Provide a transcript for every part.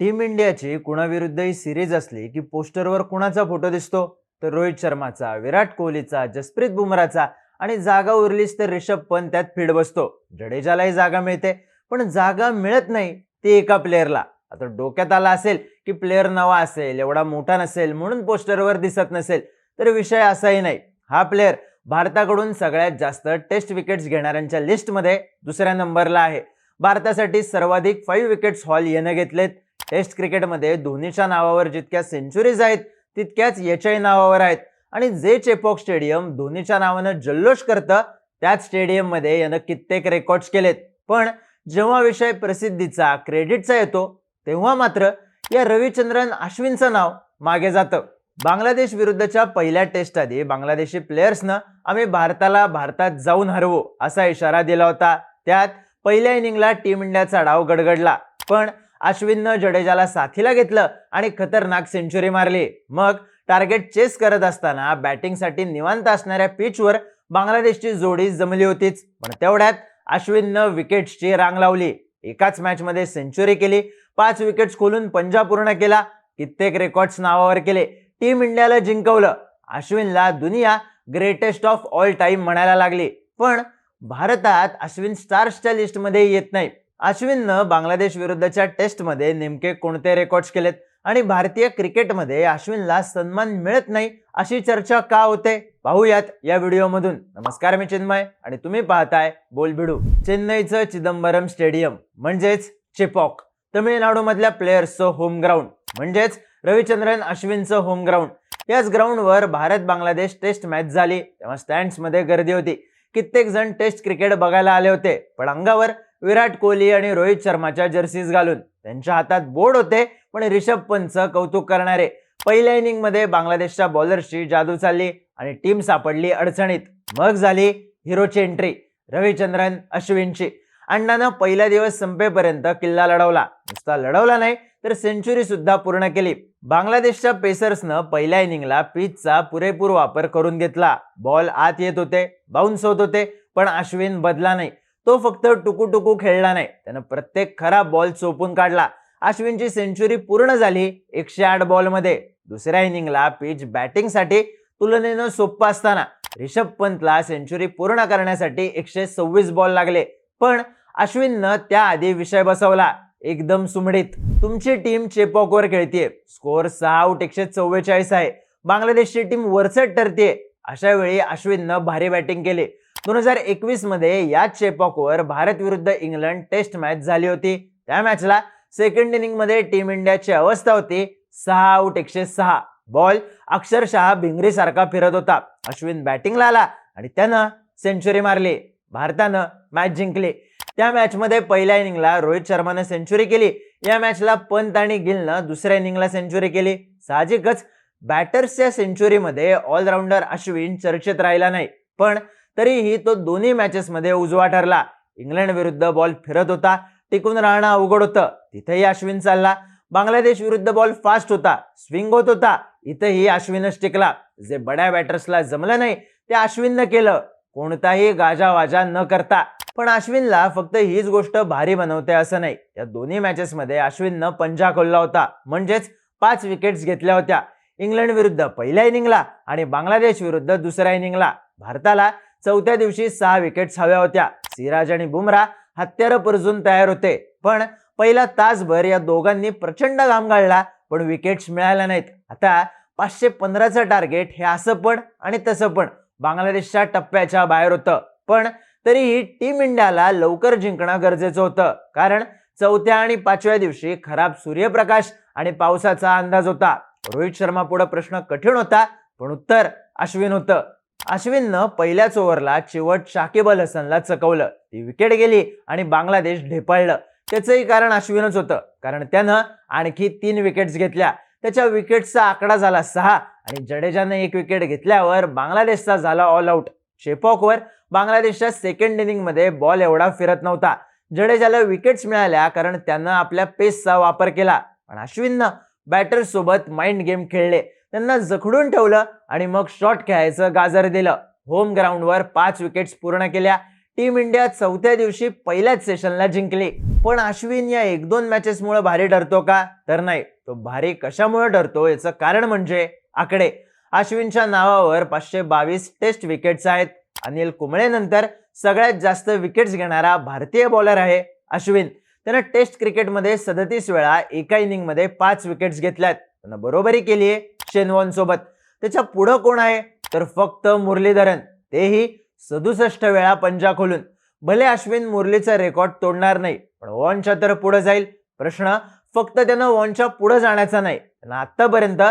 Team इंडियाची कुणाविरुद्ध ही series असली की पोस्टरवर कुणाचा फोटो दिसतो? तर रोहित शर्माचा विराट कोहलीचा जसप्रीत बुमराचा आणि जागा उरलीच तर रिषभ पंत त्यात फीड बसतो. जडेजालाही जागा मिळते पण जागा मिळत नाही ती एका प्लेअरला आता डोक्यात आला असेल की प्लेअर नवा असेल एवढा मोठा नसेल म्हणून पोस्टरवर दिसत नसेल तर विषय असाही नाही. हा प्लेअर भारताकडून सगळ्यात जास्त टेस्ट विकेट्स घेणाऱ्यांच्या लिस्टमध्ये दुसऱ्या नंबरला आहे. भारतासाठी सर्वाधिक फाईव्ह विकेट्स हॉल येणं घेतलेत. टेस्ट क्रिकेटमध्ये धोनीच्या नावावर जितक्या सेंचुरीज आहेत तितक्याच याच्याही नावावर आहेत. आणि जे चेपॉक स्टेडियम धोनीच्या नावानं जल्लोष करतं त्याच स्टेडियममध्ये यानं कित्येक रेकॉर्ड्स केलेत. पण जेव्हा विषय प्रसिद्धीचा क्रेडिटचा येतो तेव्हा मात्र या रविचंद्रन अश्विनचं नाव मागे जातं. बांगलादेश विरुद्धच्या पहिल्या टेस्ट आधी बांगलादेशी प्लेयर्सनं आम्ही भारताला भारतात जाऊन हरवू असा इशारा दिला होता. त्यात पहिल्या इनिंगला टीम इंडियाचा डाव गडगडला. पण अश्विननं जडेजाला साथीला घेतलं आणि खतरनाक सेंचुरी मारली. मग टार्गेट चेस करत असताना बॅटिंगसाठी निवांत असणाऱ्या पिचवर बांगलादेशची जोडी जमली होतीच. पण तेवढ्यात अश्विननं विकेट्सची रांग लावली. एकाच मॅचमध्ये सेंचुरी केली. पाच विकेट्स खोलून पंजा पूर्ण केला. कित्येक रेकॉर्ड्स नावावर केले. टीम इंडियाला जिंकवलं. अश्विनला दुनिया ग्रेटेस्ट ऑफ ऑल टाइम म्हणायला लागली. पण भारतात अश्विन स्टार्सच्या लिस्टमध्ये येत नाही. अश्विननं बांगलादेश विरुद्धच्या टेस्टमध्ये नेमके कोणते रेकॉर्ड्स केलेत आणि भारतीय क्रिकेटमध्ये अश्विनला सन्मान मिळत नाही अशी चर्चा का होते? पाहूयात या व्हिडिओमधून. नमस्कार मी चिन्मय आणि तुम्ही पाहताय बोलबिडू चेन्नईचं चिदंबरम स्टेडियम म्हणजेच चिपॉक तमिळनाडूमधल्या प्लेयर्सचं होम ग्राउंड म्हणजेच रविचंद्रन अश्विनचं होम ग्राउंड. याच ग्राउंडवर भारत बांगलादेश टेस्ट मॅच झाली तेव्हा स्टँड्समध्ये गर्दी होती. कित्येक जण टेस्ट क्रिकेट बघायला आले होते पण अंगावर विराट कोहली आणि रोहित शर्माच्या जर्सीज घालून. त्यांच्या हातात बोर्ड होते पण रिषभ पंतचं कौतुक करणारे. पहिल्या इनिंगमध्ये बांगलादेशच्या बॉलर्सची जादू चालली आणि टीम सापडली अडचणीत. मग झाली हिरोची एंट्री रविचंद्रन अश्विनची. अण्णानं पहिला दिवस संपेपर्यंत किल्ला लढवला. नुसता लढवला नाही तर सेंचुरी सुद्धा पूर्ण केली. बांगलादेशच्या पेसर्सनं पहिल्या इनिंगला पिचचा पुरेपूर वापर करून घेतला. बॉल आत येत होते बाउन्स होत होते पण अश्विन बदला नाही. तो फक्त टुकू टुकू खेळला नाही. त्यानं प्रत्येक खरा बॉल चोपून काढला. अश्विनची सेंचुरी पूर्ण झाली एकशे आठ बॉलमध्ये. दुसऱ्या इनिंगला पिच बॅटिंगसाठी तुलनेनं सोपं असताना रिषभ पंतला सेंचुरी पूर्ण करण्यासाठी एकशे सव्वीस बॉल लागले. पण अश्विननं त्याआधी विषय बसवला. एकदम सुमडीत. तुमची टीम चेपॉकवर खेळतीये. स्कोअर सहा आउट एकशे चव्वेचाळीस आहे. बांगलादेशची टीम वरचट ठरतीये. अशा वेळी अश्विननं भारी बॅटिंग केली. दोन हजार एकवीसमध्ये याच चेपॉकवर भारत विरुद्ध इंग्लंड टेस्ट मॅच झाली होती. त्या मॅचला सेकंड इनिंगमध्ये टीम इंडियाची अवस्था होती. सहा आउट एकशे सहा. बॉल अक्षरशः भिंगरी सारखा फिरत होता. अश्विन बॅटिंगला आला आणि त्यानं सेंचुरी मारली. भारतानं मॅच जिंकली. त्या मॅचमध्ये पहिल्या इनिंगला रोहित शर्मानं सेंचुरी केली. या मॅचला पंत आणि गिलनं दुसऱ्या इनिंगला सेंचुरी केली. साहजिकच बॅटर्सच्या सेंचुरीमध्ये ऑलराऊंडर अश्विन चर्चेत राहिला नाही. पण तरीही तो दोन्ही मॅचेसमध्ये उजवा ठरला. इंग्लंड विरुद्ध बॉल फिरत होता. टिकून राहणं अवघड होतं. तिथेही अश्विन चालला. बांगलादेश विरुद्ध बॉल फास्ट होता. स्विंग होत होता. इथंही अश्विनच टिकला. जे बड्या बॅटर्सला जमलं नाही ते अश्विननं केलं. कोणताही गाजावाजा न करता. पण अश्विनला फक्त हीच गोष्ट भारी बनवते असं नाही. या दोन्ही मॅचेसमध्ये अश्विननं पंजा खोलला होता. म्हणजेच पाच विकेट्स घेतल्या होत्या. इंग्लंड विरुद्ध पहिल्या इनिंगला आणि बांगलादेश विरुद्ध दुसऱ्या इनिंगला भारताला चौथ्या दिवशी सहा विकेट्स हव्या होत्या. सिराज आणि बुमरा हत्यारं परजून तयार होते. पण पहिला तासभर या दोघांनी प्रचंड घाम गाळला पण विकेट्स मिळाल्या नाहीत. आता पाचशे पंधराचं टार्गेट हे असं पण आणि तसं पण. बांगलादेशच्या टप्प्याच्या बाहेर होतं. पण तरीही टीम इंडियाला लवकर जिंकणं गरजेचं होतं. कारण चौथ्या आणि पाचव्या दिवशी खराब सूर्यप्रकाश आणि पावसाचा अंदाज होता. रोहित शर्मा पुढे प्रश्न कठीण होता पण उत्तर अश्विन होतं. अश्विननं पहिल्याच ओव्हरला चिवट शाकिब अल हसनला चकवलं. ती विकेट गेली आणि बांगलादेश ढेपाळलं. त्याचंही कारण अश्विनच होतं. कारण त्यानं आणखी तीन विकेट्स घेतल्या. त्याच्या विकेटचा आकडा झाला सहा आणि जडेजानं एक विकेट घेतल्यावर बांगलादेशचा झाला ऑल आऊट शेपॉकवर बांगलादेशच्या सेकंड इनिंगमध्ये बॉल एवढा फिरत नव्हता. जडेजाला विकेट्स मिळाल्या कारण त्यानं आपल्या पेसचा वापर केला. पण अश्विननं बॅटर्ससोबत माइंड गेम खेळले. त्यांना जखडून ठेवलं आणि मग शॉट खेळायचं गाजर दिलं. होम ग्राउंडवर पाच विकेट्स पूर्ण केल्या. टीम इंडिया चौथ्या दिवशी पहिल्याच सेशनला जिंकली. पण अश्विन या एक दोन मॅचेसमुळे भारी ठरतो का? तर नाही. तो भारी कशामुळे ठरतो याचं कारण म्हणजे आकडे. अश्विनच्या नावावर पाचशे बावीस टेस्ट विकेट्स आहेत. अनिल कुंबळेनंतर सगळ्यात जास्त विकेट्स घेणारा भारतीय बॉलर आहे अश्विन. त्यानं टेस्ट क्रिकेटमध्ये सदतीस वेळा एका इनिंगमध्ये पाच विकेट्स घेतल्यात. त्यानं बरोबरी केली आहे शेनवॉन सोबत. त्याच्या पुढं कोण आहे? तर फक्त मुरलीधरन. तेही सदुसष्ट वेळा पंजा खोलून. भले अश्विन मुरलीचा रेकॉर्ड तोडणार नाही पण वॉनच्या तर पुढे जाईल. प्रश्न फक्त त्यानं वॉनच्या पुढे जाण्याचा नाही. त्यानं आतापर्यंत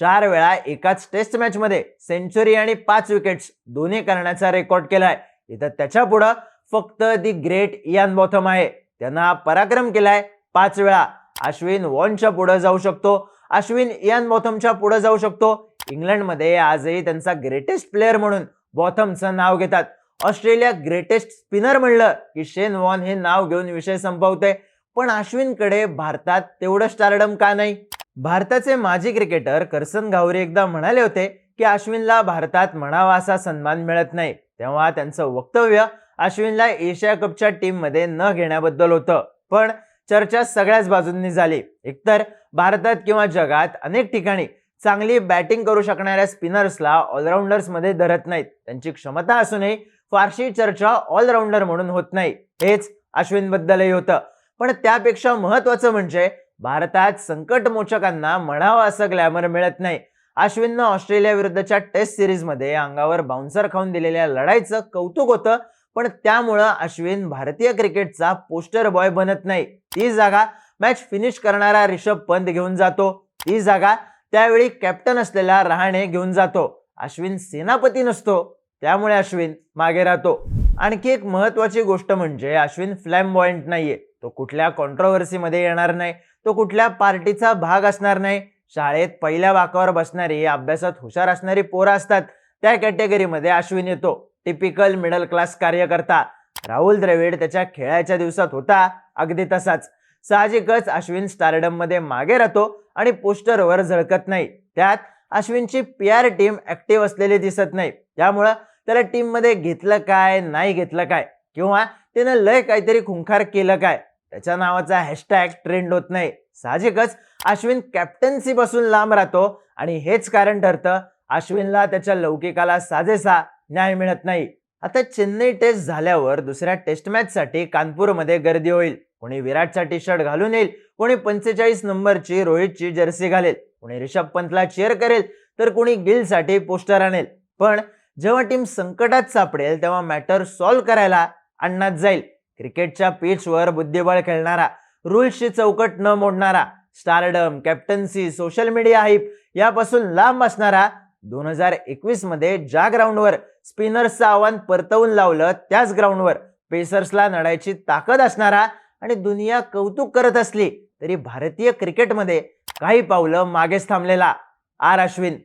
चार वेळा एकाच टेस्ट मॅच मध्ये सेंचुरी आणि पाच विकेट्स दोन्ही करण्याचा रेकॉर्ड केलाय. इथं त्याच्या पुढं फक्त दी ग्रेट इयान बॉथम आहे. त्यांना पराक्रम केलाय पाच वेळा. अश्विन वॉनच्या पुढे जाऊ शकतो. अश्विन इयान बॉथमच्या पुढे जाऊ शकतो. इंग्लंडमध्ये आजही त्यांचा ग्रेटेस्ट प्लेअर म्हणून बॉथमचं नाव घेतात. ऑस्ट्रेलिया ग्रेटेस्ट स्पिनर म्हणलं की शेन वॉन हे नाव घेऊन विषय संपवते. पण अश्विनकडे भारतात तेवढं स्टारडम का नाही? भारताचे माजी क्रिकेटर करसन घावरे एकदा म्हणाले होते की अश्विनला भारतात म्हणावा असा सन्मान मिळत नाही. तेव्हा त्यांचं वक्तव्य अश्विनला एशिया कपच्या टीममध्ये न घेण्याबद्दल होतं. पण चर्चा सगळ्याच बाजूंनी झाली. एकतर भारतात किंवा जगात अनेक ठिकाणी चांगली बॅटिंग करू शकणाऱ्या स्पिनर्सला ऑलराऊंडर्समध्ये धरत नाहीत. त्यांची क्षमता असूनही फारशी चर्चा ऑलराऊंडर म्हणून होत नाही. हेच अश्विनबद्दलही होतं. पण त्यापेक्षा महत्वाचं म्हणजे भारतात संकटमोचकांना म्हणावं असं ग्लॅमर मिळत नाही. अश्विननं ऑस्ट्रेलिया विरुद्धच्या टेस्ट सिरीजमध्ये अंगावर बाउन्सर खाऊन दिलेल्या लढाईचं कौतुक होतं. पण त्यामुळं अश्विन भारतीय क्रिकेटचा पोस्टर बॉय बनत नाही. ती जागा मॅच फिनिश करणारा रिषभ पंत घेऊन जातो. ती जागा त्यावेळी कॅप्टन असलेला रहाणे घेऊन जातो. अश्विन सेनापती नसतो. त्यामुळे अश्विन मागे राहतो. आणखी एक महत्वाची गोष्ट म्हणजे अश्विन फ्लॅम बॉइंट नाहीये. तो कुठल्या कॉन्ट्रोव्हर्सीमध्ये येणार नाही. तो कुठल्या पार्टीचा भाग असणार नाही. शाळेत पहिल्या वाकावर बसणारी अभ्यासात हुशार असणारी पोरं असतात. त्या कॅटेगरीमध्ये अश्विन येतो. टिपिकल मिडल क्लास कार्यकर्ता. राहुल द्रविड त्याच्या खेळाच्या दिवसात होता अगदी तसाच. साहजिकच अश्विन स्टारडममध्ये मागे राहतो आणि पोस्टरवर झळकत नाही. त्यात अश्विनची पी आर टीम ऍक्टिव्ह असलेली दिसत नाही. त्यामुळं त्याला टीममध्ये घेतलं काय नाही घेतलं काय? किंवा त्यानं लय काहीतरी खुंखार केलं काय? त्याच्या नावाचा हॅशटॅग ट्रेंड होत नाही. साहजिकच अश्विन कॅप्टन्सी पासून लांब राहतो आणि हेच कारण ठरतं अश्विनला त्याच्या लौकिकाला साजेसा न्याय मिळत नाही. आता चेन्नई टेस्ट झाल्यावर दुसऱ्या टेस्ट मॅचसाठी कानपूरमध्ये गर्दी होईल. कोणी विराटचा टी शर्ट घालून येईल कोणी पंचेचाळीस नंबरची रोहितची जर्सी घालेल कोणी रिषभ पंतला चेअर करेल तर कोणी गिलसाठी पोस्टर आणेल. पण जेव्हा टीम संकटात सापडेल तेव्हा मॅटर सॉल्व्ह करायला अण्णात जाईल. क्रिकेटच्या पिचवर बुद्धिबळ खेळणारा रुल्सची चौकट न मोडणारा stardom captaincy social media hype यापासून लांब असणारा दोन हजार एकवीसमध्ये ज्या ग्राउंडवर स्पिनर्सचं आव्हान परतवून लावलं त्याच ग्राउंडवर पेसर्सला लढायची ताकद असणारा आणि दुनिया कौतुक करत असली तरी भारतीय क्रिकेटमध्ये काही पावलं मागेच थांबलेला. आर अश्विन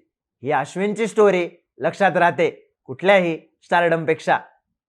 ही अश्विनची स्टोरी लक्षात राहते कुठल्याही स्टारडमपेक्षा